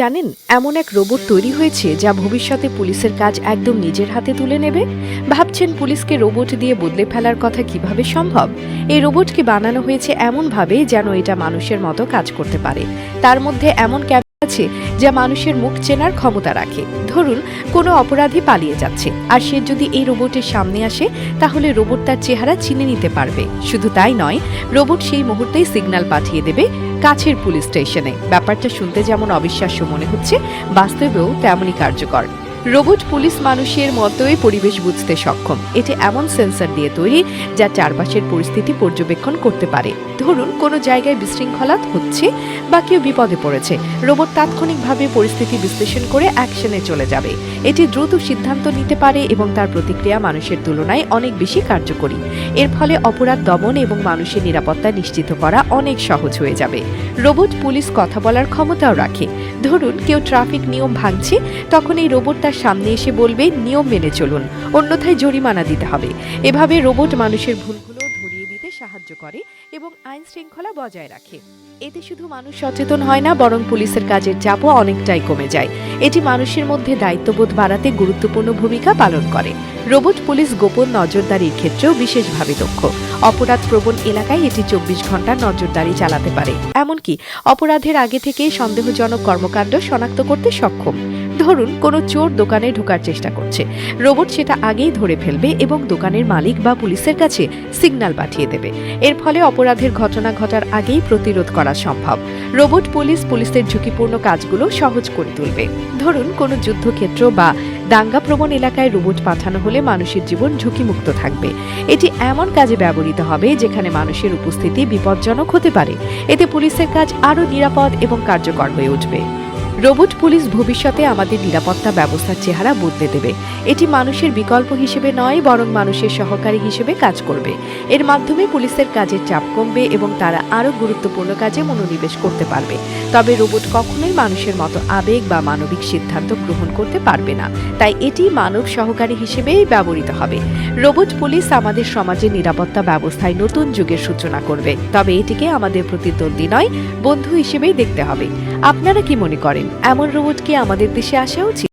জানেন, এমন এক রোবট তৈরি হয়েছে যা ভবিষ্যতে পুলিশের কাজ একদম নিজের হাতে তুলে নেবে? ভাবছেন পুলিশকে রোবট দিয়ে বদলে ফেলার কথা কীভাবে সম্ভব? এই রোবটকে বানানো হয়েছে এমনভাবে যেন এটা মানুষের মতো কাজ করতে পারে। তার মধ্যে এমন আছে যা মানুষের মুখ চেনার ক্ষমতা রাখে। ধরুন, কোনো অপরাধী পালিয়ে যাচ্ছে, আর সে যদি এই রোবটের সামনে আসে, তাহলে রোবট তার চেহারা চিনে নিতে পারবে। শুধু তাই নয়, রোবট সেই মুহূর্তেই সিগন্যাল পাঠিয়ে দেবে কাছের পুলিশ স্টেশনে। ব্যাপারটা শুনতে যেমন অবিশ্বাস্য মনে হচ্ছে, বাস্তবেও তেমনই কার্যকর। রোবট পুলিশ মানুষের মতোই পরিবেশ বুঝতে সক্ষম। এটি এমন সেন্সর দিয়ে তৈরি যা চারপাশের পরিস্থিতি পর্যবেক্ষণ করতে পারে। ধরুন, কোনো জায়গায় বিশৃঙ্খলা হচ্ছে বা কেউ বিপদে পড়েছে। রোবট তাৎক্ষণিকভাবে পরিস্থিতি বিশ্লেষণ করে অ্যাকশনে চলে যাবে। এটি দ্রুত সিদ্ধান্ত নিতে পারে এবং তার প্রতিক্রিয়া মানুষের তুলনায় অনেক বেশি কার্যকরী। এর ফলে অপরাধ দমন এবং মানুষের নিরাপত্তা নিশ্চিত করা অনেক সহজ হয়ে যাবে। রোবট পুলিশ কথা বলার ক্ষমতাও রাখে। ধরুন, কেউ ট্রাফিক নিয়ম ভাঙছে, তখন এই রোবট তার সামনে এসে বলবে, নিয়ম মেনে চলুন, অন্যথায় জরিমানা দিতে হবে। এভাবে রোবট মানুষের ভুলগুলো ধরিয়ে দিতে সাহায্য করে এবং আইন শৃঙ্খলা বজায় রাখে। এতে শুধু মানুষ সচেতন হয় না, বরং পুলিশের কাজের চাপও অনেকটাই কমে যায়। এটি মানুষের মধ্যে দায়িত্ববোধ বাড়াতে গুরুত্বপূর্ণ ভূমিকা পালন করে। রোবট পুলিশ গোপন নজরদারির ক্ষেত্রেও বিশেষভাবে দক্ষ। অপরাধ প্রবণ এলাকায় এটি চব্বিশ ঘণ্টা নজরদারি চালাতে পারে। এমনকি অপরাধের আগে থেকেই সন্দেহজনক কর্মকাণ্ড শনাক্ত করতে সক্ষম। ধরুন, কোনো চোর দোকানে ঢোকার চেষ্টা করছে। রোবট সেটা আগেই ধরে ফেলবে এবং দোকানের মালিক বা পুলিশের কাছে সিগন্যাল পাঠিয়ে দেবে। এর ফলে অপরাধের ঘটনা ঘটার আগেই প্রতিরোধ করা সম্ভব। রোবট, পুলিশ, পুলিশের ঝুঁকিপূর্ণ কাজগুলো সহজ করে তুলবে। ধরুন, কোনো যুদ্ধক্ষেত্র বা দাঙ্গাপ্রবণ এলাকায় রোবট পাঠানো হলে মানুষের জীবন ঝুঁকিমুক্ত থাকবে। এটি এমন কাজে ব্যবহৃত হবে যেখানে মানুষের উপস্থিতি বিপজ্জনক হতে পারে। এতে পুলিশের কাজ আরও নিরাপদ এবং কার্যকর হয়ে উঠবে। রোবট পুলিশ ভবিষ্যতে আমাদের নিরাপত্তা ব্যবস্থার চেহারা বদলে দেবে। এটি মানুষের বিকল্প হিসেবে নয়, বরং মানুষের সহকারী হিসেবে কাজ করবে। এর মাধ্যমে পুলিশের কাজের চাপ কমবে এবং তারা আরও গুরুত্বপূর্ণ কাজে মনোনিবেশ করতে পারবে। তবে রোবট কখনোই মানুষের মতো আবেগ বা মানবিক সিদ্ধান্ত গ্রহণ করতে পারবে না। তাই এটি মানব সহকারী হিসেবেই ব্যবহৃত হবে। রোবট পুলিশ আমাদের সমাজের নিরাপত্তা ব্যবস্থায় নতুন যুগের সূচনা করবে। তবে এটিকে আমাদের প্রতিদ্বন্দ্বী নয়, বন্ধু হিসেবেই দেখতে হবে। আপনারা কি মনে করেন, এমন রোবট কি আমাদের দেশে আসা উচিত?